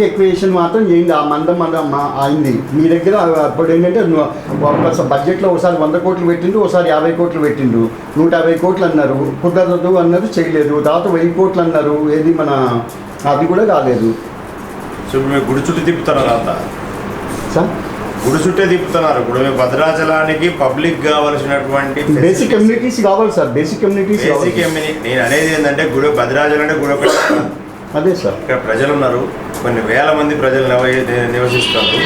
Equation మాత్రం చేయండి ఆ మందం మందం మా- అయింది. మీ దగ్గర అప్పుడు ఏంటంటే బడ్జెట్లో ఒకసారి వంద కోట్లు పెట్టిండు ఒకసారి యాభై కోట్లు పెట్టిండు. నూట యాభై కోట్లు అన్నారు. కుదరదు అన్నారు చేయలేదు. తర్వాత వెయ్యి కోట్లు అన్నారు. ఏది మన అది కూడా కాలేదు. సో ఇప్పుడు మీరు గుడి చుట్టూ తిప్పుతున్నారు అంతా సార్? గుడి చుట్టే తిప్పుతున్నారు. ఇప్పుడు మీ భద్రాచలానికి పబ్లిక్ కావలసినటువంటి బేసిక్ కమ్యూనిటీస్ కావాలి సార్. బేసిక్ కమ్యూనిటీస్ బేసిక్ కావాలి. నేను అనేది ఏంటంటే గుడి భద్రాచలం అంటే గుడి ఒకటి. అదే సార్. ఇక్కడ ప్రజలు ఉన్నారు కొన్ని వేల మంది ప్రజలు నివ- నివసిస్తున్నారు.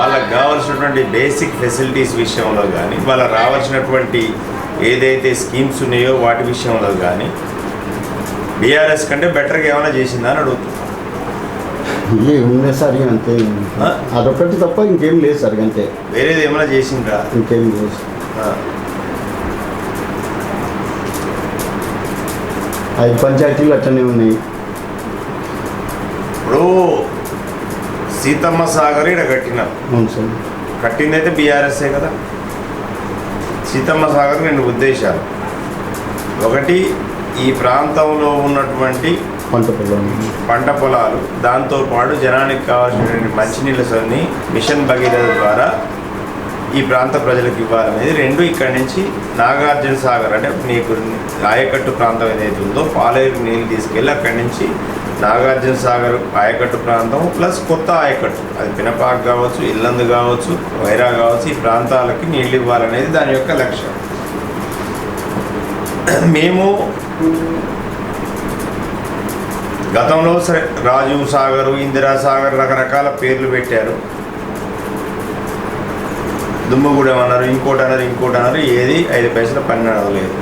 వాళ్ళకి కావాల్సినటువంటి బేసిక్ ఫెసిలిటీస్ విషయంలో కానీ వాళ్ళకి రావాల్సినటువంటి ఏదైతే స్కీమ్స్ ఉన్నాయో వాటి విషయంలో కానీ బీఆర్ఎస్ కంటే బెటర్గా ఏమైనా చేసిందా అని ఉంది సార్ అంతే? అదొకటి తప్ప ఇంకేం లేదు సార్ అంతే. వేరేది ఏమైనా చేసిండ్రా? ఇంకేం లేదు. ఐదు పంచాయతీలు అట్లనే ఉన్నాయి. ఇప్పుడు సీతమ్మ సాగర్ ఇక్కడ కట్టినారు అవును సార్. కట్టింది అయితే బీఆర్ఎస్ఏ కదా. సీతమ్మ సాగర్ రెండు ఉద్దేశాలు. ఒకటి ఈ ప్రాంతంలో ఉన్నటువంటి పంట పొలం పంట పొలాలు దాంతోపాటు జనానికి కావాల్సినటువంటి మంచినీళ్ళ సొన్ని మిషన్ భగీరథ ద్వారా ఈ ప్రాంత ప్రజలకు ఇవ్వాలనేది రెండు. ఇక్కడి నుంచి నాగార్జున సాగర్ అంటే నీకు ఆయకట్టు ప్రాంతం ఏదైతే ఉందో పాలేరు నీళ్ళు తీసుకెళ్ళి అక్కడి నుంచి నాగార్జున సాగర్ ఆయకట్టు ప్రాంతం ప్లస్ కొత్త ఆయకట్టు. అది పినపాక్ కావచ్చు ఇల్లందు కావచ్చు వైరా కావచ్చు ఈ ప్రాంతాలకి నీళ్ళు ఇవ్వాలనేది దాని యొక్క లక్ష్యం. మేము గతంలో రాజీవ్ సాగర్ ఇందిరా సాగర్ రకరకాల పేర్లు పెట్టారు. దుమ్మగూడెం అన్నారు ఇంకోటి అన్నారు ఇంకోటి అన్నారు ఏది ఐదు పైసలు పని అడగలేదు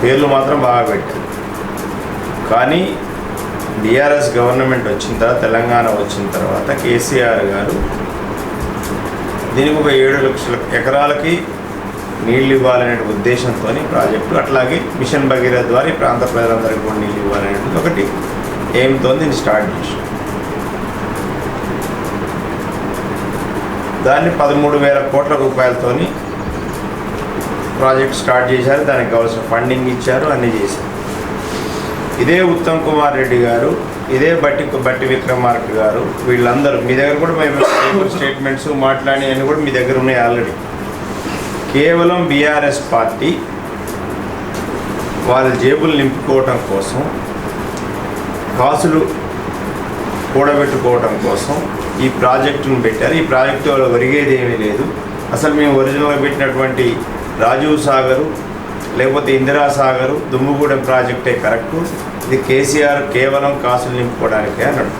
పేర్లు మాత్రం బాగా పెట్టారు. కానీ బీఆర్ఎస్ గవర్నమెంట్ వచ్చిన తర్వాత తెలంగాణ వచ్చిన తర్వాత కేసీఆర్ గారు దీనికి ఒక ఏడు లక్షల ఎకరాలకి నీళ్ళు ఇవ్వాలనే ఉద్దేశంతో ప్రాజెక్టు అట్లాగే మిషన్ భగీరథ ద్వారా ఈ ప్రాంత ప్రజలందరికీ కూడా నీళ్ళు ఇవ్వాలనేది ఒకటి ఎయిమ్తో దీన్ని స్టార్ట్ చేసాం దాన్ని పదమూడు వేల కోట్ల రూపాయలతోని ప్రాజెక్ట్ స్టార్ట్ చేశారు. దానికి కావాల్సిన ఫండింగ్ ఇచ్చారు అన్నీ చేశారు. ఇదే ఉత్తమ్ కుమార్ రెడ్డి గారు ఇదే బట్టి బట్టి విక్రమార్క గారు వీళ్ళందరూ. మీ దగ్గర కూడా మేము స్టేట్మెంట్స్ మాట్లాడి అని కూడా మీ దగ్గర ఉన్నాయి ఆల్రెడీ. కేవలం బీఆర్ఎస్ పార్టీ వాళ్ళ జేబులు నింపుకోవటం కోసం కాసులు కూడబెట్టుకోవటం కోసం ఈ ప్రాజెక్టును పెట్టారు. ఈ ప్రాజెక్టు వల్ల ఒరిగేది ఏమీ లేదు. అసలు మేము ఒరిజినల్గా పెట్టినటువంటి రాజీవ్ సాగరు లేకపోతే ఇందిరాసాగర్ దుమ్ముగూడెం ప్రాజెక్టే కరెక్టు. ఇది కేసీఆర్ కేవలం కాసులు నింపుకోవడానికే అన్నాడు.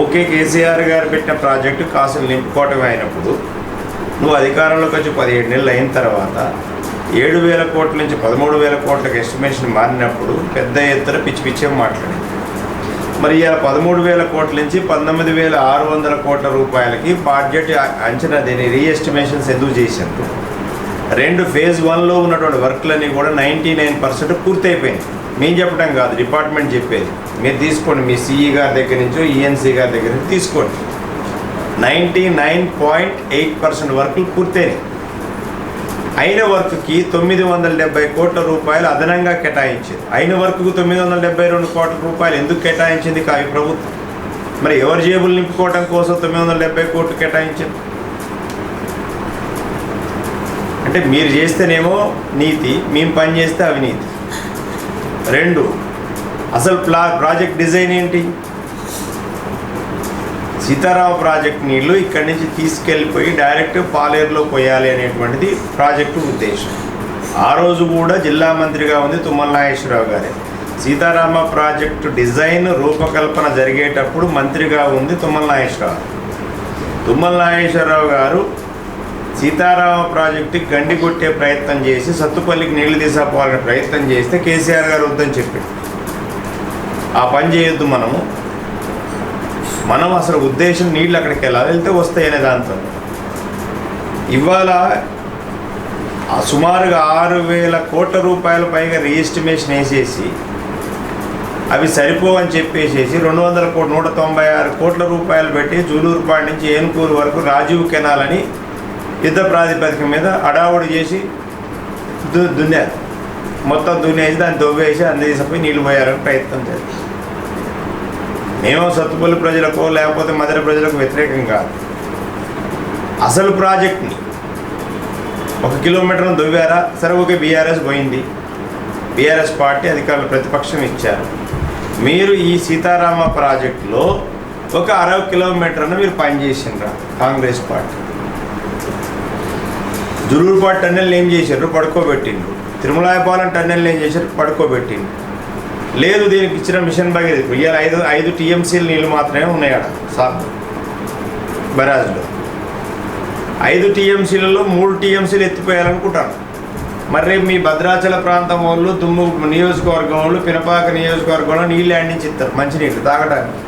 ఓకే కేసీఆర్ గారు పెట్టిన ప్రాజెక్టు కాసులు నింపుకోవటమే అయినప్పుడు నువ్వు అధికారంలోకి వచ్చి పదిహేడు నెలలు అయిన తర్వాత ఏడు వేల కోట్ల నుంచి పదమూడు వేల కోట్లకు ఎస్టిమేషన్ మారినప్పుడు పెద్ద ఎత్తున పిచ్చి పిచ్చే మాట్లాడింది. మరి ఇలా పదమూడు వేల కోట్ల నుంచి పంతొమ్మిది వేల ఆరు వందల కోట్ల రూపాయలకి బడ్జెట్ అంచనా దీని రీఎస్టిమేషన్స్ ఎందుకు చేశారు? రెండు ఫేజ్ వన్లో ఉన్నటువంటి వర్క్లన్నీ కూడా నైంటీ నైన్ పర్సెంట్ పూర్తయిపోయింది మేము చెప్పడం కాదు డిపార్ట్మెంట్ చెప్పేది. మీరు తీసుకోండి మీ సిఈ గారి దగ్గర నుంచో ఈఎన్సీ గారి దగ్గర నుంచి తీసుకోండి. Ninety nine point eight percent వర్క్లు పూర్తయినాయి. అయిన వర్క్కి తొమ్మిది వందల డెబ్బై కోట్ల రూపాయలు అదనంగా కేటాయించింది. అయిన వర్క్కు తొమ్మిది వందల డెబ్బై రెండు కోట్ల రూపాయలు ఎందుకు కేటాయించింది కావి ప్రభుత్వం. మరి ఎవరి జేబులు నింపుకోవడం కోసం తొమ్మిది వందల డెబ్బై కోట్లు కేటాయించింది? అంటే మీరు చేస్తేనేమో నీతి మేము పని చేస్తే అవినీతి. రెండు అసలు ప్లా ప్రాజెక్ట్ డిజైన్ ఏంటి? సీతారామ ప్రాజెక్ట్ నీళ్ళు ఇక్కడి నుంచి తీసుకెళ్ళిపోయి డైరెక్ట్ పాలేరులో పోయాలి అనేటువంటిది ప్రాజెక్టు ఉద్దేశం. ఆ రోజు కూడా జిల్లా మంత్రిగా ఉంది తుమ్మల నాగేశ్వరరావు గారే. సీతారామ ప్రాజెక్టు డిజైన్ రూపకల్పన జరిగేటప్పుడు మంత్రిగా ఉంది తుమ్మల నాగేశ్వరరావు. తుమ్మల నాగేశ్వరరావు గారు సీతారామ ప్రాజెక్టుకి గండి కొట్టే ప్రయత్నం చేసి సత్తుపల్లికి నీళ్ళు తీసుకుపోవాలని ప్రయత్నం చేస్తే కేసీఆర్ గారు వద్దని చెప్పాడు ఆ పని చేయొద్దు మనము. మనం అసలు ఉద్దేశం నీళ్ళు అక్కడికి వెళ్ళాలి వెళ్తే వస్తాయనే దాంతో. ఇవాళ సుమారుగా ఆరు వేల కోట్ల రూపాయల పైగా రిజిస్టిమేషన్ వేసేసి అవి సరిపోవని చెప్పేసేసి రెండు వందల కోట్ల నూట తొంభై ఆరు కోట్ల రూపాయలు పెట్టి జూలూరుపాడు నుంచి ఏనుకూరు వరకు రాజీవ్ కెనాల్ అని యుద్ధ ప్రాతిపదిక మీద అడావుడు చేసి దు దున్నారు మొత్తం దున్నేసి దాన్ని దొవ్వేసి అందజేసిపోయి నీళ్ళు పోయాలని ప్రయత్నం చేస్తారు మేము సత్తుపల్లి ప్రజలకు లేకపోతే మధుర ప్రజలకు వ్యతిరేకం కాదు. అసలు ప్రాజెక్ట్ని ఒక కిలోమీటర్ను దువ్వారా సరే ఒక బీఆర్ఎస్ పోయింది. బీఆర్ఎస్ పార్టీ అధికారులు ప్రతిపక్షం ఇచ్చారు. మీరు ఈ సీతారామ ప్రాజెక్టులో ఒక అరవై కిలోమీటర్ను మీరు పనిచేసిండ్రా కాంగ్రెస్ పార్టీ. దురూరుపాటు టన్నెల్ ఏం చేశారు? పడుకోబెట్టిండ్రు. తిరుమలాయపాలెం టన్నెల్ ఏం చేశారు? పడుకోబెట్టిండ్రు. లేదు దీనికి ఇచ్చిన మిషన్ భగీరథ ఇవాళ ఐదు ఐదు టీఎంసీల నీళ్ళు మాత్రమే ఉన్నాయి అక్కడ సార్. బరాజ్లో. ఐదు టీఎంసీలలో మూడు టీఎంసీలు ఎత్తిపోయాలనుకుంటాను మరి రేపు మీ భద్రాచల ప్రాంతం వాళ్ళు దుమ్ము నియోజకవర్గం వాళ్ళు పినపాక నియోజకవర్గంలో నీళ్ళు ఆడించి ఇస్తారు మంచినీళ్ళు తాగడానికి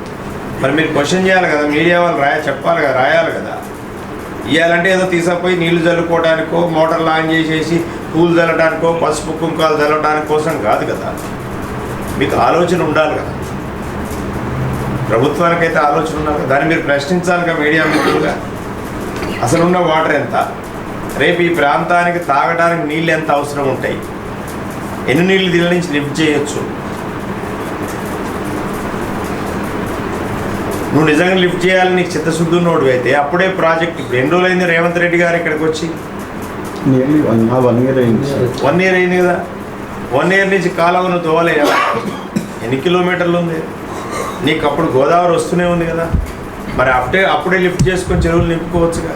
మరి మీరు క్వశ్చన్ చేయాలి కదా మీడియా వాళ్ళు రాయ చెప్పాలి కదా రాయాలి కదా. ఇవ్వాలంటే ఏదో తీసుకుపోయి నీళ్ళు చల్లుకోవడానికో మోటార్లు ఆన్ చేసేసి పూలు చల్లడానికో పసుపు కుంకాలు చల్లడానికి కోసం కాదు కదా. మీకు ఆలోచన ఉండాలి కదా. ప్రభుత్వానికైతే ఆలోచన ఉండాలి కదా. దాన్ని మీరు ప్రశ్నించాలి కదా మీడియా మిత్రులుగా. అసలు ఉన్న వాటర్ ఎంత? రేపు ఈ ప్రాంతానికి తాగడానికి నీళ్ళు ఎంత అవసరం ఉంటాయి? ఎన్ని నీళ్ళు దీని నుంచి లిఫ్ట్ చేయొచ్చు? నువ్వు నిజంగా లిఫ్ట్ చేయాలని నీకు చిత్తశుద్ధి ఉన్నోడు అయితే అప్పుడే ప్రాజెక్ట్ ఇప్పుడు ఎన్ని రోజులైంది రేవంత్ రెడ్డి గారు ఇక్కడికి వచ్చి? వన్ ఇయర్ అయింది వన్ ఇయర్ అయింది కదా. వన్ ఇయర్ నుంచి కాలువను తోవలే కదా. ఎన్ని కిలోమీటర్లు ఉంది? నీకు అప్పుడు గోదావరి వస్తూనే ఉంది కదా. మరి అప్పుడే అప్పుడే లిఫ్ట్ చేసుకొని చెరువులు నింపుకోవచ్చుగా.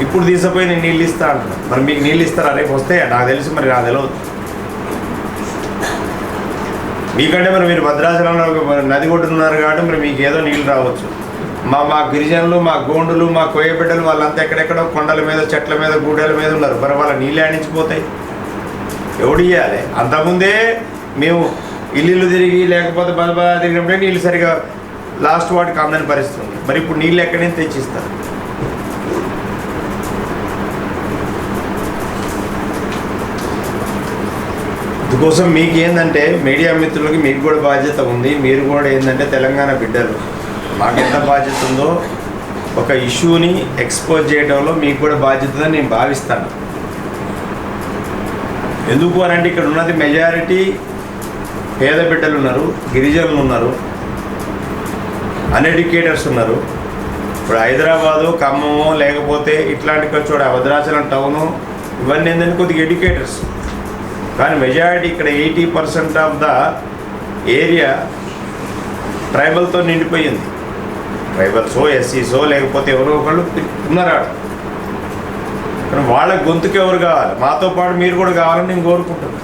ఇప్పుడు తీసిపోయి నేను నీళ్ళు ఇస్తా అంటున్నా. మరి మీకు నీళ్ళు ఇస్తారా? రేపు వస్తాయా? నాకు తెలిసి మరి నాకు తెలియదు. మీకంటే మరి మీరు భద్రాచలంలో నది కొట్టున్నారు కాబట్టి మరి మీకు ఏదో నీళ్ళు రావచ్చు. మా మా గిరిజనులు మా గోండులు మా కోయబిడ్డలు వాళ్ళంతా ఎక్కడెక్కడో కొండల మీద చెట్ల మీద గూడెల మీద ఉన్నారు. మరి వాళ్ళ నీళ్ళు ఆడించిపోతాయి. ఎవడు ఇవ్వాలి అంతకుముందే మేము ఇల్లు తిరిగి లేకపోతే బాధ తిరిగినప్పుడే నీళ్ళు సరిగా లాస్ట్ వాటికి అందని పరిస్థితుంది మరి ఇప్పుడు నీళ్ళు ఎక్కడి నుంచి తెచ్చిస్తారు? అందుకోసం మీకు ఏంటంటే మీడియా మిత్రులకి మీకు కూడా బాధ్యత ఉంది మీరు కూడా ఏంటంటే తెలంగాణ బిడ్డలు. మాకు ఎంత బాధ్యత ఉందో ఒక ఇష్యూని ఎక్స్పోజ్ చేయడంలో మీకు కూడా బాధ్యత నేను భావిస్తాను. ఎందుకు అనంటే ఇక్కడ ఉన్నది మెజారిటీ పేద బిడ్డలు ఉన్నారు గిరిజనులు ఉన్నారు అన్ఎడ్యుకేటర్స్ ఉన్నారు. ఇప్పుడు హైదరాబాదు ఖమ్మము లేకపోతే ఇట్లాంటి చోట భద్రాచలం టౌను ఇవన్నీ ఏంటంటే కొద్దిగా ఎడ్యుకేటర్స్ కానీ మెజారిటీ ఇక్కడ eighty percent of the area ట్రైబల్తో నిండిపోయింది. ట్రైబల్సో ఎస్సీసో లేకపోతే ఎవరో ఒకళ్ళు ఉన్నారు కానీ వాళ్ళ గొంతుకు ఎవరు కావాలి? మాతో పాటు మీరు కూడా కావాలని నేను కోరుకుంటున్నాను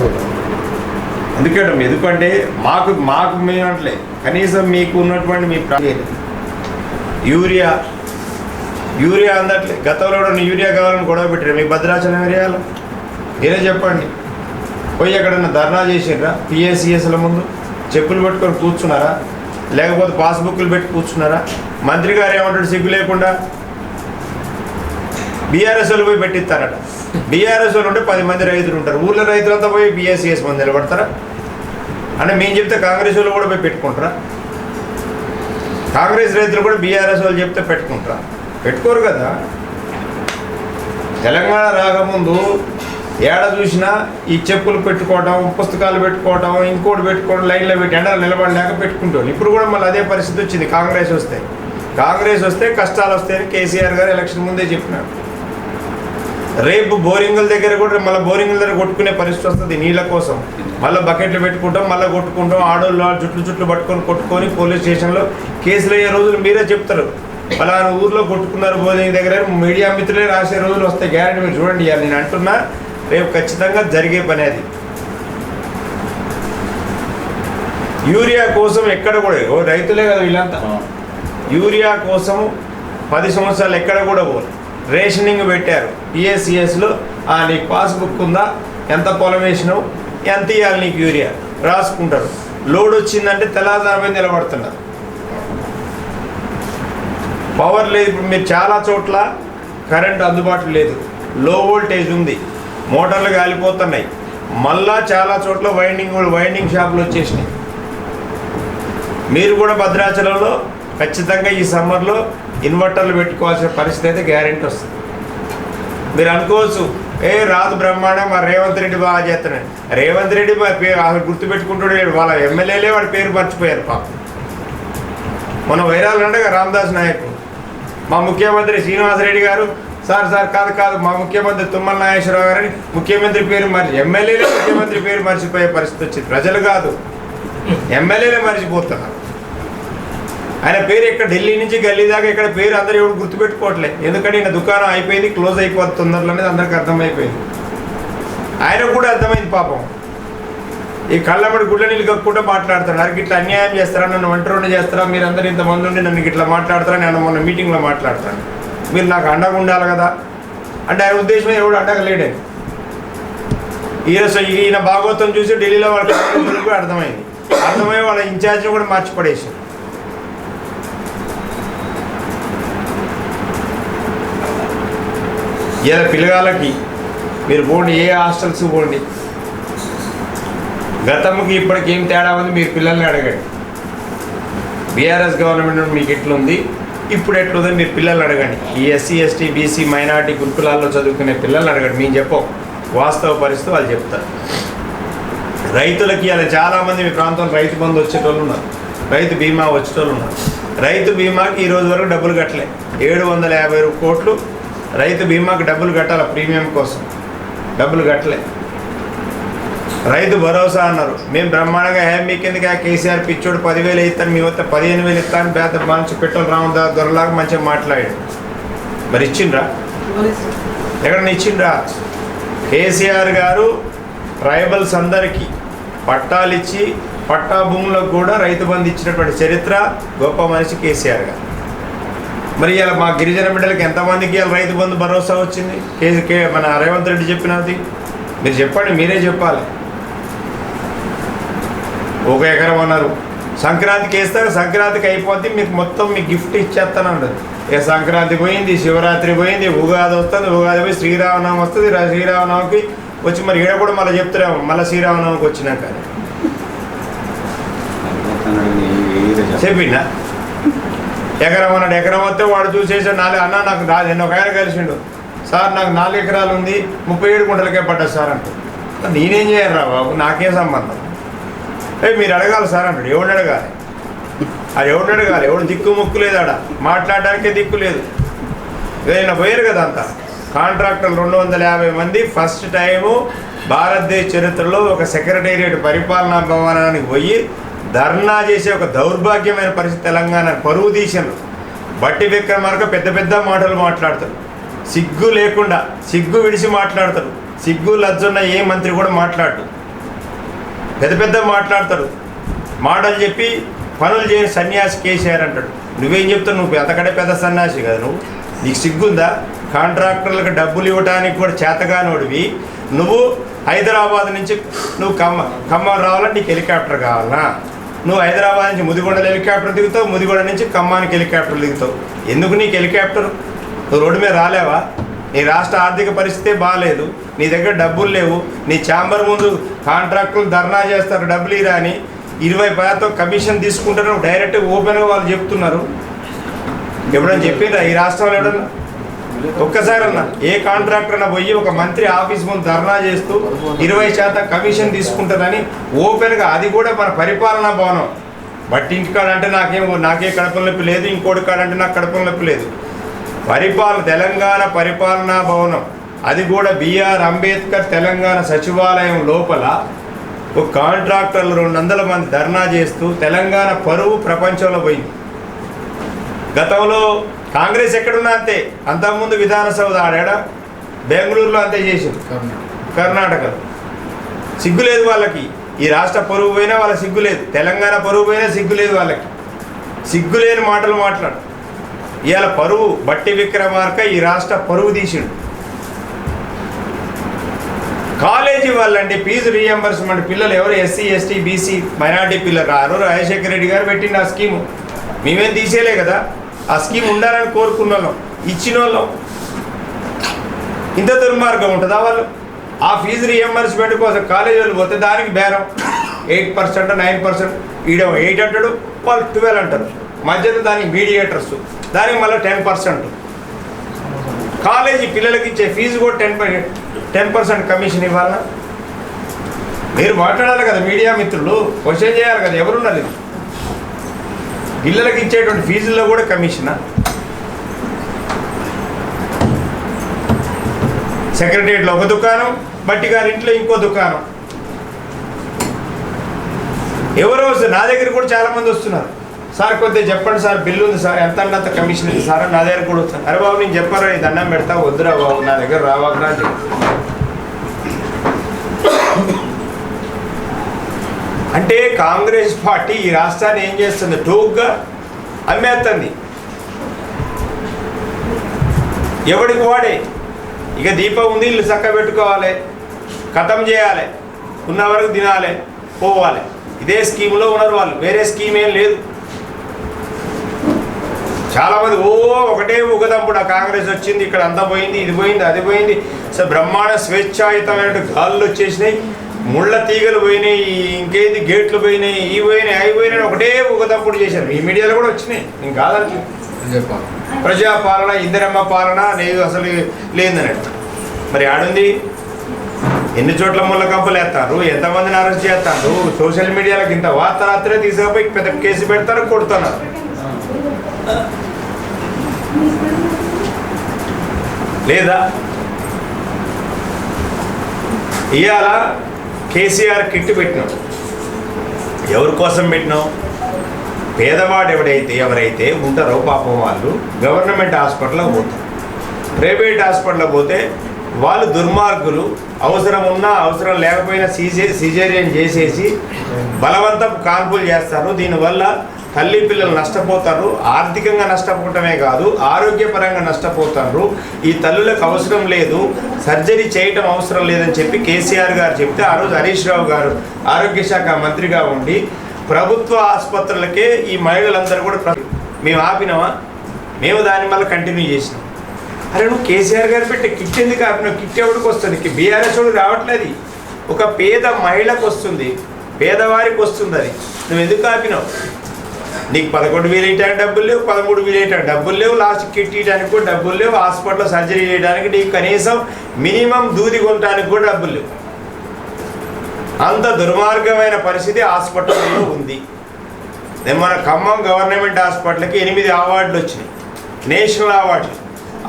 పోతాం. ఎందుకంటే మాకు మాకు మేమంటలే. కనీసం మీకు ఉన్నటువంటి మీ యూరియా యూరియా అందట్లే. గతంలో కూడా యూరియా కావాలని గొడవ పెట్టారు? మీ భద్రాచలం ఏరియాలో మీరే చెప్పండి. పోయి ఎక్కడన్నా ధర్నా చేసిండ్రా పిఎస్సిఎస్ల ముందు? చెప్పులు పెట్టుకొని కూర్చున్నారా? లేకపోతే పాస్బుక్లు పెట్టి కూర్చున్నారా? మంత్రి గారు ఏమంటాడు? సిగ్గు లేకుండా? బీఆర్ఎస్ఎల్ పోయి పెట్టిస్తారట. బీఆర్ఎస్ వాళ్ళు ఉంటే పది మంది రైతులు ఉంటారు. ఊళ్ళో రైతులంతా పోయి బీఎస్సీఎస్ మంది నిలబడతారా? అంటే మేము చెప్తే కాంగ్రెస్ వాళ్ళు కూడా పోయి పెట్టుకుంటారా? కాంగ్రెస్ రైతులు కూడా బీఆర్ఎస్ వాళ్ళు చెప్తే పెట్టుకుంటారా? పెట్టుకోరు కదా. తెలంగాణ రాకముందు ఏడ చూసినా ఈ చెప్పులు పెట్టుకోవడం పుస్తకాలు పెట్టుకోవడం ఇంకోటి పెట్టుకోవడం లైన్లో పెట్టి ఎండలు నిలబడలేక పెట్టుకుంటాం ఇప్పుడు కూడా మళ్ళీ అదే పరిస్థితి వచ్చింది. కాంగ్రెస్ వస్తే. కాంగ్రెస్ వస్తే కష్టాలు వస్తాయని కేసీఆర్ గారు ఎలక్షన్ ముందే చెప్పినారు. రేపు బోరింగుల దగ్గర కూడా మళ్ళీ బోరింగుల దగ్గర కొట్టుకునే పరిస్థితి వస్తుంది నీళ్ళ కోసం. మళ్ళీ బకెట్లు పెట్టుకుంటాం మళ్ళీ కొట్టుకుంటాం ఆడోళ్ళు జుట్లు జుట్లు పట్టుకొని కొట్టుకొని పోలీస్ స్టేషన్లో కేసులు అయ్యే రోజులు మీరే చెప్తారు. ఫలానా ఊర్లో కొట్టుకున్నారు బోరింగ్ దగ్గర మీడియా మిత్రులే రాసే రోజులు వస్తాయి. గ్యారెంటీ మీరు చూడండి ఇవాళ నేను అంటున్నా రేపు ఖచ్చితంగా జరిగే పని అది. యూరియా కోసం ఎక్కడ కూడా ఓ రైతులే కదా వీళ్ళంతా. యూరియా కోసం పది సంవత్సరాలు ఎక్కడ కూడా పోరు. రేషనింగ్ పెట్టారు. పిఎస్సిఎస్లో నీకు పాస్బుక్ ఉందా? ఎంత పొలం వేసినావు? ఎంత ఇవ్వాలి నీకు యూరియా? రాసుకుంటారు. లోడ్ వచ్చిందంటే తెల్లారుజామే నిలబడుతున్నారు. పవర్ లేదు. ఇప్పుడు మీరు చాలా చోట్ల కరెంట్ అందుబాటులో లేదు. లో వోల్టేజ్ ఉంది. మోటార్లు కాలిపోతున్నాయి. మళ్ళా చాలా చోట్ల వైండింగ్ వైండింగ్ షాపులు వచ్చేసినాయి. మీరు కూడా భద్రాచలంలో ఖచ్చితంగా ఈ సమ్మర్లో ఇన్వర్టర్లు పెట్టుకోవాల్సిన పరిస్థితి అయితే గ్యారెంటీ వస్తుంది. మీరు అనుకోవచ్చు ఏ రాదు బ్రహ్మాండం మా రేవంత్ రెడ్డి బాగా చేస్తున్నాడు. రేవంత్ రెడ్డి మా పేరు అసలు గుర్తుపెట్టుకుంటాడు వాళ్ళ ఎమ్మెల్యేలే వాడి పేరు మర్చిపోయారు పాపం. మన వైరాలు ఉండగా రామదాస్ నాయకుడు మా ముఖ్యమంత్రి శ్రీనివాసరెడ్డి గారు సార్ సార్ కాదు కాదు మా ముఖ్యమంత్రి తుమ్మల నాగేశ్వరరావు గారని ముఖ్యమంత్రి పేరు మరి ఎమ్మెల్యేలే ముఖ్యమంత్రి పేరు మర్చిపోయే పరిస్థితి వచ్చింది. ప్రజలు కాదు. ఎమ్మెల్యేలే మర్చిపోతున్నారు. ఆయన పేరు ఇక్కడ ఢిల్లీ నుంచి గల్లీ దాకా ఇక్కడ పేరు అందరూ ఎవరు గుర్తుపెట్టుకోవట్లే. ఎందుకంటే ఈయన దుకాణం అయిపోయింది క్లోజ్ అయిపోతుంది తొందరలో అనేది అందరికి అర్థమైపోయింది. ఆయన కూడా అర్థమైంది పాపం. ఈ కళ్ళమ్మడి గుళ్ళ నీళ్ళు కక్కుంటూ మాట్లాడతాడు. నాకు ఇట్లా అన్యాయం చేస్తారా? నన్ను ఒంటరి చేస్తారా? మీరు అందరు ఇంతమంది ఉండి నన్ను ఇట్లా మాట్లాడతారా? నేను మొన్న మీటింగ్లో మాట్లాడతాను. మీరు నాకు అండగా ఉండాలి కదా? అంటే ఆయన ఉద్దేశం ఎవడు అండగా లేడే? ఈయన ఈయన భాగవతం చూసి ఢిల్లీలో వాళ్ళకి కూడా అర్థమైంది. అర్థమయ్యే వాళ్ళ ఇన్ఛార్జ్ని కూడా మార్చిపడేసారు ఇలా పిల్లగాళ్ళకి మీరు పోండి ఏ హాస్టల్స్ పోండి? గతంకి ఇప్పటికి ఏం తేడా ఉంది మీరు పిల్లల్ని అడగండి. బీఆర్ఎస్ గవర్నమెంట్ మీకు ఎట్లుంది? ఇప్పుడు ఎట్లుంది మీరు పిల్లల్ని అడగండి. ఈ ఎస్సీ ఎస్టీ బీసీ మైనార్టీ గురుకులాల్లో చదువుకునే పిల్లల్ని అడగండి. మేము చెప్పం. వాస్తవ పరిస్థితి వాళ్ళు చెప్తారు. రైతులకి అలా చాలామంది మీ ప్రాంతంలో రైతు బంధు వచ్చేటోళ్ళు ఉన్నారు. రైతు బీమా వచ్చేటోళ్ళు ఉన్నారు. రైతు బీమాకి ఈ రోజు వరకు డబ్బులు కట్టలే. ఏడు వందల యాభై కోట్లు రైతు బీమాకి డబ్బులు కట్టాలి ప్రీమియం కోసం? డబ్బులు కట్టలే. రైతు భరోసా అన్నారు. మేము బ్రహ్మాండంగా హే మీ కిందగా ఆ కేసీఆర్ పిచ్చోడు పదివేలు ఇస్తాను మీ వద్ద పదిహేను వేలు ఇస్తాను పేద మనిషి పెట్రోల్ రాముదా దొరలాగా మంచిగా మాట్లాడాడు. మరి ఇచ్చిండ్రా? ఎక్కడన్నా ఇచ్చిండ్రా? కేసీఆర్ గారు ట్రైబల్స్ అందరికీ పట్టాలు ఇచ్చి పట్టా భూములకు కూడా రైతు బంధు ఇచ్చినటువంటి చరిత్ర గొప్ప మనిషి కేసీఆర్ గారు. మరి ఇలా మా గిరిజన బిడ్డలకి ఎంతమందికి ఇలా రైతు బంధు భరోసా వచ్చింది? కేసీ కే మన రేవంత్ రెడ్డి చెప్పినది. మీరు చెప్పండి మీరే చెప్పాలి. ఒక ఎకరం అన్నారు. సంక్రాంతికి వేస్తారు సంక్రాంతికి అయిపోద్ది మీకు మొత్తం మీకు గిఫ్ట్ ఇచ్చేస్తానండి ఏ ఇక సంక్రాంతి పోయింది శివరాత్రి పోయింది ఉగాది వస్తుంది ఉగాది పోయి శ్రీరామనవమి వస్తుంది శ్రీరామనవమికి వచ్చి మరి ఈడ కూడా మళ్ళీ చెప్తున్నాము మళ్ళీ శ్రీరామనవమికి వచ్చినాక చెప్పిండా? ఎకరం అన్నాడు ఎకరం వస్తే వాడు చూసేసాడు నాలుగు అన్న నాకు నా- నిన్న ఒక ఆయన కలిసిండు. సార్ నాకు నాలుగు ఎకరాలు ఉంది ముప్పై ఏడు గుంటలకే పడ్డది సార్ అంటే. నేనేం చేయను రా బాబు నాకేం సంబంధం. ఏ మీరు అడగాలి సార్ అంటాడు ఎవడు అడగాలి? అది ఎవడు అడగాలి? ఎవడు దిక్కు ముక్కు లేదు ఆడ. మాట్లాడడానికే దిక్కు లేదు. ఏదైనా పోయారు కదా అంతా. కాంట్రాక్టర్లు రెండు వందల యాభై మంది ఫస్ట్ టైము భారతదేశ చరిత్రలో ఒక సెక్రటేరియట్ పరిపాలనా భవనానికి పోయి ధర్నా చేసే ఒక దౌర్భాగ్యమైన పరిస్థితి తెలంగాణ పరువు తీశారు బట్టి విక్రమార్క పెద్ద పెద్ద మాటలు మాట్లాడతారు. సిగ్గు లేకుండా సిగ్గు విడిచి మాట్లాడతారు. సిగ్గు లజ్జున్న ఏ మంత్రి కూడా మాట్లాడు పెద్ద పెద్ద మాట్లాడతాడు మాటలు చెప్పి పనులు చేయని సన్యాసి కేసీఆర్ అంటాడు. నువ్వేం చెప్తావు? నువ్వు అంతకంటే పెద్ద సన్యాసి కదా నువ్వు. నీకు సిగ్గుందా? కాంట్రాక్టర్లకు డబ్బులు ఇవ్వడానికి కూడా చేతగానోడివి. నువ్వు హైదరాబాద్ నుంచి నువ్వు ఖమ్మ ఖమ్మం రావాలంటే నీకు హెలికాప్టర్ కావాలనా? నువ్వు హైదరాబాద్ నుంచి ముదిగొండలో హెలికాప్టర్ దిగుతావు ముదిగొండ నుంచి ఖమ్మానికి హెలికాప్టర్ దిగుతావు. ఎందుకు నీకు హెలికాప్టర్? నువ్వు రోడ్డు మీద రాలేవా? నీ రాష్ట్ర ఆర్థిక పరిస్థితే బాగాలేదు నీ దగ్గర డబ్బులు లేవు నీ ఛాంబర్ ముందు కాంట్రాక్టులు ధర్నా చేస్తారు డబ్బులు ఇరా అని ఇరవై శాతం కమిషన్ తీసుకుంటారు డైరెక్ట్ ఓపెన్గా వాళ్ళు చెప్తున్నారు. ఎప్పుడన్నా చెప్పిందా ఈ రాష్ట్రంలో ఎవడన్నా? ఒక్కసారి అన్న ఏ కాంట్రాక్టర్ అన్న పోయి ఒక మంత్రి ఆఫీస్ ముందు ధర్నా చేస్తూ ఇరవై శాతం కమిషన్ తీసుకుంటారని ఓపెన్గా అది కూడా మన పరిపాలనా భవనం. బట్టి ఇంటికాడ అంటే నాకేం నాకే కడపల నొప్పి లేదు ఇంకోటి కాడ అంటే నాకు కడపల నొప్పి లేదు. పరిపాలన తెలంగాణ పరిపాలనా భవనం. అది కూడా బిఆర్ అంబేద్కర్ తెలంగాణ సచివాలయం లోపల ఒక కాంట్రాక్టర్లు రెండు వందల మంది ధర్నా చేస్తూ తెలంగాణ పరువు ప్రపంచంలో పోయింది. గతంలో కాంగ్రెస్ ఎక్కడున్నా అంతే. అంతకుముందు విధానసౌధ ఆడాడ బెంగళూరులో అంతే చేసింది. కర్ణాటకలో. సిగ్గు లేదు వాళ్ళకి. ఈ రాష్ట్ర పరువు పోయినా వాళ్ళ సిగ్గు లేదు. తెలంగాణ పరువు పోయినా సిగ్గు లేదు వాళ్ళకి. సిగ్గు లేని మాటలు మాట్లాడు. ఇవాళ పరువు బట్టి విక్రమార్క ఈ రాష్ట్ర పరువు తీసిండు. కాలేజీ వాళ్ళండి ఫీజు రీఎంబర్స్మెంట్ పిల్లలు ఎవరు? ఎస్సీ ఎస్టీ బీసీ మైనార్టీ పిల్లలు రారు. రాజశేఖర రెడ్డి గారు పెట్టిన ఆ స్కీము. మేమేం తీసేయలే కదా? ఆ స్కీమ్ ఉండాలని కోరుకున్న వాళ్ళం ఇచ్చిన వాళ్ళం ఇంత దుర్మార్గం ఉంటుందా వాళ్ళు? ఆ ఫీజు రీఎంబర్స్మెంట్ కోసం కాలేజీ వాళ్ళు పోతే దానికి బేరం. ఎయిట్ పర్సెంట్ నైన్ పర్సెంట్ ఈడ ఎయిట్ అంటాడు వాళ్ళు ట్వెల్వ్ అంటారు. మధ్యలో దానికి మీడియేటర్స్. దానికి మళ్ళీ టెన్ పర్సెంట్. కాలేజీ పిల్లలకి ఇచ్చే ఫీజు కూడా టెన్ టెన్ పర్సెంట్ కమిషన్ ఇవ్వాలా? మీరు మాట్లాడాలి కదా మీడియా మిత్రులు క్వశ్చన్ చేయాలి కదా ఎవరున్నారు పిల్లలకి ఇచ్చేటువంటి ఫీజుల్లో కూడా కమిషనా? సెక్రటరియట్లో ఒక దుకాణం బట్టి గారింట్లో ఇంకో దుకాణం. ఎవరో వస్తారు నా దగ్గర కూడా చాలా మంది వస్తున్నారు. సార్ కొద్దిగా చెప్పండి సార్ బిల్లు ఉంది సార్ ఎంత అంత కమిషన్ ఉంది సార్? నా దగ్గర కూడా వస్తారు అరే బాబు నేను చెప్పారా ఈ దండం పెడతా వద్దురా బాబు నా దగ్గర రావాకరా అని అంటే కాంగ్రెస్ పార్టీ ఈ రాష్ట్రాన్ని ఏం చేస్తుంది? టోక్గా అమ్మేస్తుంది. ఎవడికి వాడే? ఇక దీపం ఉంది ఇల్లు చక్క పెట్టుకోవాలి ఖతం చేయాలి ఉన్న వరకు తినాలి పోవాలి. ఇదే స్కీమ్లో ఉన్నారు వాళ్ళు. వేరే స్కీమ్ ఏం లేదు. చాలా మంది ఓ ఒకటే ఉగదంపుడు ఆ కాంగ్రెస్ వచ్చింది ఇక్కడ అంతా పోయింది ఇది పోయింది అది పోయింది. సో బ్రహ్మాండ స్వేచ్ఛాయుతమైన గాలులు వచ్చేసినాయి ముళ్ళ తీగలు పోయినాయి ఇంకేంది గేట్లు పోయినాయి ఈ పోయినాయి అవి పోయినాయి ఒకటే ఉగదంపుడు చేశారు. ఈ మీడియాలో కూడా వచ్చినాయి నేను కాదంటే ప్రజాపాలన ఇందిరమ్మ పాలన లేదు అసలు లేదన్నట్టు. మరి ఆడుంది ఎన్ని చోట్ల ముళ్ళ కంపలు వేస్తారు ఎంతమందిని అరెస్ట్ చేస్తారు సోషల్ మీడియాలకు ఇంత వార్త రాత్రే తీసుకుపోయి పెద్ద కేసు పెడతారు కొడుతున్నారు. లేదా? ఇవాళ కేసీఆర్ కిట్ పెట్టినాం. ఎవరి కోసం పెట్టినాం? పేదవాడు ఎవడైతే ఎవరైతే ఉంటారో పాపం వాళ్ళు గవర్నమెంట్ హాస్పిటల్లో పోతారు. ప్రైవేట్ హాస్పిటల్లో పోతే వాళ్ళు దుర్మార్గులు అవసరం ఉన్నా అవసరం లేకపోయినా సీజే సిజేరియన్ చేసేసి బలవంతం కాన్పులు చేస్తారు. దీనివల్ల తల్లి పిల్లలు నష్టపోతారు ఆర్థికంగా నష్టపోవటమే కాదు ఆరోగ్యపరంగా నష్టపోతారు. ఈ తల్లులకు అవసరం లేదు సర్జరీ చేయటం అవసరం లేదని చెప్పి కేసీఆర్ గారు చెప్తే ఆ రోజు హరీష్ రావు గారు ఆరోగ్య శాఖ మంత్రిగా ఉండి ప్రభుత్వ ఆసుపత్రులకే ఈ మహిళలందరూ కూడా మేము ఆపినామా? మేము దాని వల్ల కంటిన్యూ చేసినాం. అరే నువ్వు కేసీఆర్ గారు పెట్టే కిట్ ఎందుకు ఆపినావు? కిట్ ఎవరికి వస్తుంది? బీఆర్ఎస్ వాడు రావట్లేదు ఒక పేద మహిళకు వస్తుంది పేదవారికి వస్తుంది అది. నువ్వు ఎందుకు ఆపినావు? నీకు పదకొండు వేలు వేయడానికి డబ్బులు లేవు పదమూడు వేలు వేయడానికి డబ్బులు లేవు లాస్ట్ కిట్ ఇవ్వడానికి కూడా డబ్బులు లేవు హాస్పిటల్లో సర్జరీ చేయడానికి నీకు కనీసం మినిమం దూది కొనడానికి కూడా డబ్బులు లేవు. అంత దుర్మార్గమైన పరిస్థితి హాస్పిటల్లో ఉంది. మన ఖమ్మం గవర్నమెంట్ హాస్పిటల్కి ఎనిమిది అవార్డులు వచ్చినాయి. నేషనల్ అవార్డులు.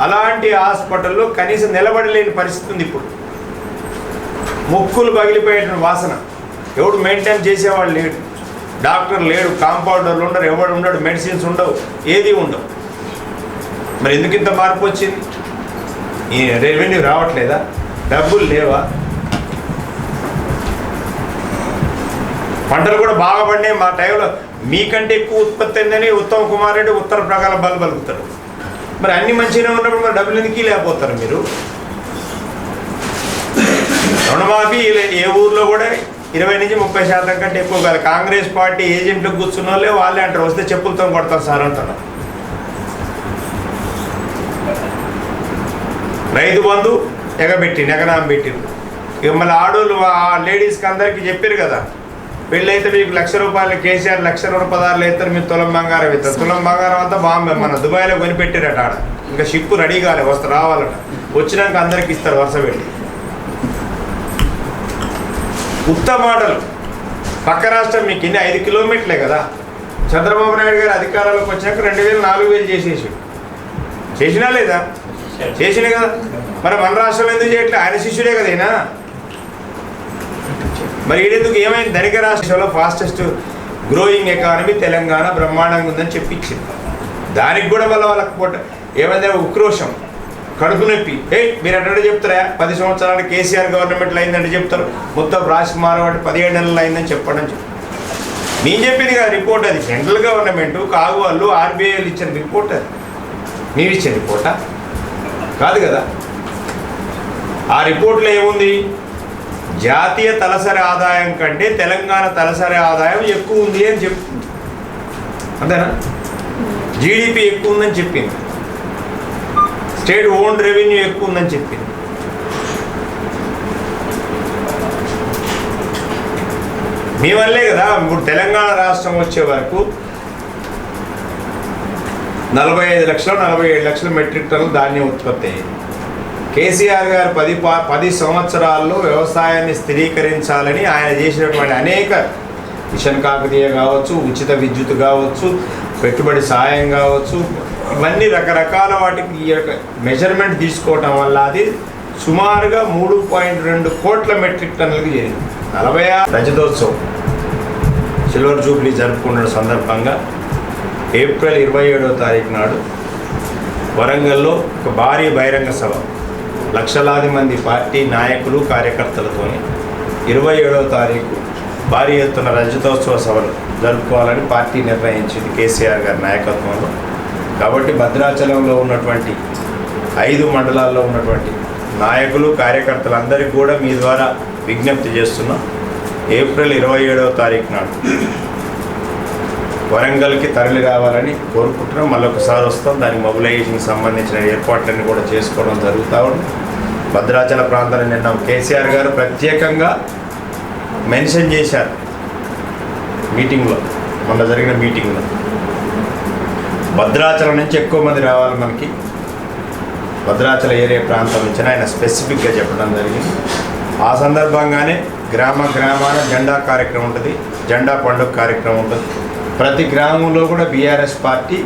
అలాంటి హాస్పిటల్లో కనీసం నిలబడలేని పరిస్థితి ఉంది ఇప్పుడు. ముక్కులు పగిలిపోయేటువంటి వాసన. ఎవడు మెయింటైన్ చేసేవాడు లేడు. డాక్టర్ లేడు కాంపౌండర్లు ఉండరు ఎవడు ఉండడు మెడిసిన్స్ ఉండవు ఏది ఉండవు. మరి ఎందుకు ఇంత మార్పు వచ్చింది? ఈ రెవెన్యూ రావట్లేదా? డబ్బులు లేవా? పంటలు కూడా బాగా పడినాయి మా టైంలో మీకంటే ఎక్కువ ఉత్పత్తి అయిందని ఉత్తమ్ కుమార్ రెడ్డి ఉత్తర ప్రకారం బలు పలుకుతారు మరి అన్ని మంచిగానే ఉన్నప్పుడు మరి డబ్బులు ఎందుకు లేకపోతారు మీరు? రుణమాఫీ ఏ ఊర్లో కూడా ఇరవై నుంచి ముప్పై శాతం కంటే ఎక్కువ కాదు. కాంగ్రెస్ పార్టీ ఏజెంట్లు కూర్చున్న వాళ్ళే వాళ్ళే అంటారు. వస్తే చెప్పులతో కొడతారు సార్ అంటారు. రైతు బంధు ఎగబెట్టిండు ఎగనాం పెట్టిండు. ఇక మళ్ళీ ఆడోళ్ళు ఆ లేడీస్కి అందరికీ చెప్పారు కదా. పెళ్ళైతే మీకు లక్ష రూపాయలు కేసీఆర్ లక్ష రెండు పదార్లు వేస్తారు మీరు తులం బంగారం ఇస్తారు తులం బంగారం అంతా బాంబే. మన దుబాయ్లో కొనిపెట్టారట ఆడ. ఇంకా షిప్పు రెడీ కాలే వస్తా రావాలట. వచ్చినాక అందరికి ఇస్తారు వరుస పెట్టి. ఉత్త మాటలు. పక్క రాష్ట్రం మీకు ఇన్ని ఐదు కిలోమీటర్లే కదా. చంద్రబాబు నాయుడు గారు అధికారంలోకి వచ్చాక రెండు వేలు నాలుగు వేలు చేసేసి. చేసినా లేదా? చేసినా కదా. మరి మన రాష్ట్రంలో ఎందుకు చేయట్లే? ఆయన శిష్యుడే కదా ఈయన. మరి ఈడెందుకు ఏమైంది? ధనిక రాష్ట్రంలో ఫాస్టెస్ట్ గ్రోయింగ్ ఎకానమీ తెలంగాణ బ్రహ్మాండంగా ఉందని చెప్పించింది దానికి కూడా మళ్ళీ వాళ్ళకి పొట్ట ఏమైంది? ఉక్రోషం. కడుపు నొప్పి. ఏ మీరు అన్నట్టు చెప్తారా? పది సంవత్సరాలు కేసీఆర్ గవర్నమెంట్లో అయిందంటే చెప్తారు. మొత్తం రాసి మారవాటి పదిహేడు నెలలు అయిందని చెప్పండి అని చెప్పి నేను చెప్పింది కదా రిపోర్ట్ అది. సెంట్రల్ గవర్నమెంట్ కాగు వాళ్ళు ఆర్బీఐలు ఇచ్చిన రిపోర్ట్ అది. మీరు ఇచ్చిన రిపోర్టా? కాదు కదా. ఆ రిపోర్ట్లో ఏముంది? జాతీయ తలసరి ఆదాయం కంటే తెలంగాణ తలసరి ఆదాయం ఎక్కువ ఉంది అని చెప్తుంది. అంతేనా? జీడిపి ఎక్కువ ఉందని చెప్పింది. స్టేట్ ఓన్ రెవెన్యూ ఎక్కువ ఉందని చెప్పింది. మీ వల్లే కదా ఇప్పుడు తెలంగాణ రాష్ట్రం వచ్చే వరకు నలభై ఐదు లక్షలు నలభై ఏడు లక్షల మెట్రిక్ టన్నులు ధాన్యం ఉత్పత్తి అయ్యింది. కేసీఆర్ గారు పది పా- పది సంవత్సరాల్లో వ్యవసాయాన్ని స్థిరీకరించాలని ఆయన చేసినటువంటి అనేక మిషన్ కాకతీయ కావచ్చు ఉచిత విద్యుత్ కావచ్చు పెట్టుబడి సాయం కావచ్చు ఇవన్నీ రకరకాల వాటికి ఈ యొక్క మెజర్మెంట్ తీసుకోవటం వల్ల అది సుమారుగా మూడు పాయింట్ రెండు కోట్ల మెట్రిక్ టన్నులకు చేరింది. నలభై ఆరు రజతోత్సవం. సిల్వర్ జూబ్లీ జరుపుకున్న సందర్భంగా ఏప్రిల్ ఇరవై ఏడవ తారీఖు నాడు వరంగల్లో ఒక భారీ బహిరంగ సభ. లక్షలాది మంది పార్టీ నాయకులు కార్యకర్తలతో ఇరవై ఏడవ తారీఖు భారీ ఎత్తున రజతోత్సవ సభలు జరుపుకోవాలని పార్టీ నిర్ణయించింది కేసీఆర్ గారి నాయకత్వంలో. కాబట్టి భద్రాచలంలో ఉన్నటువంటి ఐదు మండలాల్లో ఉన్నటువంటి నాయకులు కార్యకర్తలందరికీ కూడా మీ ద్వారా విజ్ఞప్తి చేస్తున్నాం. ఏప్రిల్ ఇరవై ఏడవ తారీఖు నాడు వరంగల్కి తరలి రావాలని కోరుకుంటున్నాం. మళ్ళొకసారి వస్తాం. దానికి మొబిలైజేషన్కి సంబంధించిన ఏర్పాట్లన్నీ కూడా చేసుకోవడం జరుగుతూ ఉంది. భద్రాచల ప్రాంతాన్ని నిన్న కేసీఆర్ గారు ప్రత్యేకంగా మెన్షన్ చేశారు మీటింగ్లో మొన్న జరిగిన మీటింగ్లో. భద్రాచలం నుంచి ఎక్కువ మంది రావాలి మనకి. భద్రాచల ఏరియా ప్రాంతం నుంచి ఆయన స్పెసిఫిక్గా చెప్పడం జరిగింది. ఆ సందర్భంగానే గ్రామ గ్రామాన జెండా కార్యక్రమం ఉంటుంది. జెండా పండుగ కార్యక్రమం ఉంటుంది. ప్రతి గ్రామంలో కూడా బీఆర్ఎస్ పార్టీ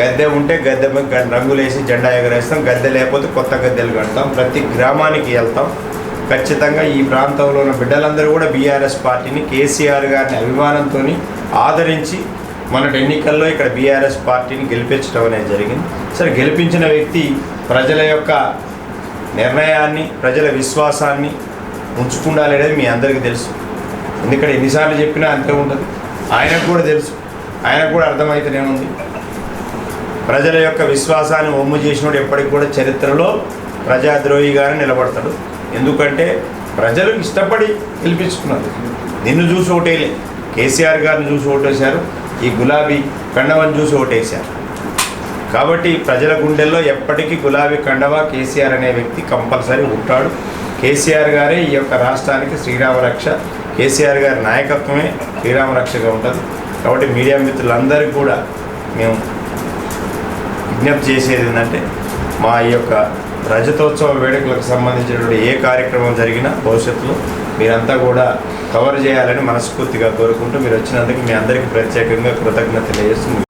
గద్దె ఉంటే గద్దె రంగులేసి జెండా ఎగరేస్తాం. గద్దె లేకపోతే కొత్త గద్దెలు కడతాం. ప్రతి గ్రామానికి వెళ్తాం. ఖచ్చితంగా ఈ ప్రాంతంలో ఉన్న బిడ్డలందరూ కూడా బీఆర్ఎస్ పార్టీని కేసీఆర్ గారిని అభిమానంతో ఆదరించి మొన్నటి ఎన్నికల్లో ఇక్కడ బీఆర్ఎస్ పార్టీని గెలిపించడం అనేది జరిగింది. సరే గెలిపించిన వ్యక్తి ప్రజల యొక్క నిర్ణయాన్ని ప్రజల విశ్వాసాన్ని ఉంచుకుండాలి అనేది మీ అందరికీ తెలుసు. ఎందుకంటే ఎన్నిసార్లు చెప్పినా అంతే ఉంటుంది. ఆయనకు కూడా తెలుసు. ఆయనకు కూడా అర్థమవుతూనే ఉంది. ప్రజల యొక్క విశ్వాసాన్ని ఒమ్ము చేసినోడు ఎప్పటికి కూడా చరిత్రలో ప్రజాద్రోహిగానే నిలబడతాడు. ఎందుకంటే ప్రజలు ఇష్టపడి గెలిపించుకున్నారు. నిన్ను చూసి ఓటేలే కేసీఆర్ గారిని చూసి ఓటేశారు. ఈ గులాబీ కండవని చూసి ఓటేశారు. కాబట్టి ప్రజల గుండెల్లో ఎప్పటికీ గులాబీ కండవ కేసీఆర్ అనే వ్యక్తి కంపల్సరీ ఉంటాడు. కేసీఆర్ గారే ఈ యొక్క రాష్ట్రానికి శ్రీరామరక్ష కేసీఆర్ గారి నాయకత్వమే శ్రీరామ రక్షగా ఉంటుంది. కాబట్టి మీడియా మిత్రులందరికీ కూడా మేము విజ్ఞప్తి చేసేది ఏంటంటే మా ఈ యొక్క రజతోత్సవ వేడుకలకు సంబంధించినటువంటి ఏ కార్యక్రమం జరిగినా భవిష్యత్తులో మీరంతా కూడా కవర్ చేయాలని మనస్ఫూర్తిగా కోరుకుంటూ మీరు వచ్చినందుకు మీ అందరికీ ప్రత్యేకంగా కృతజ్ఞత తెలియజేస్తుంది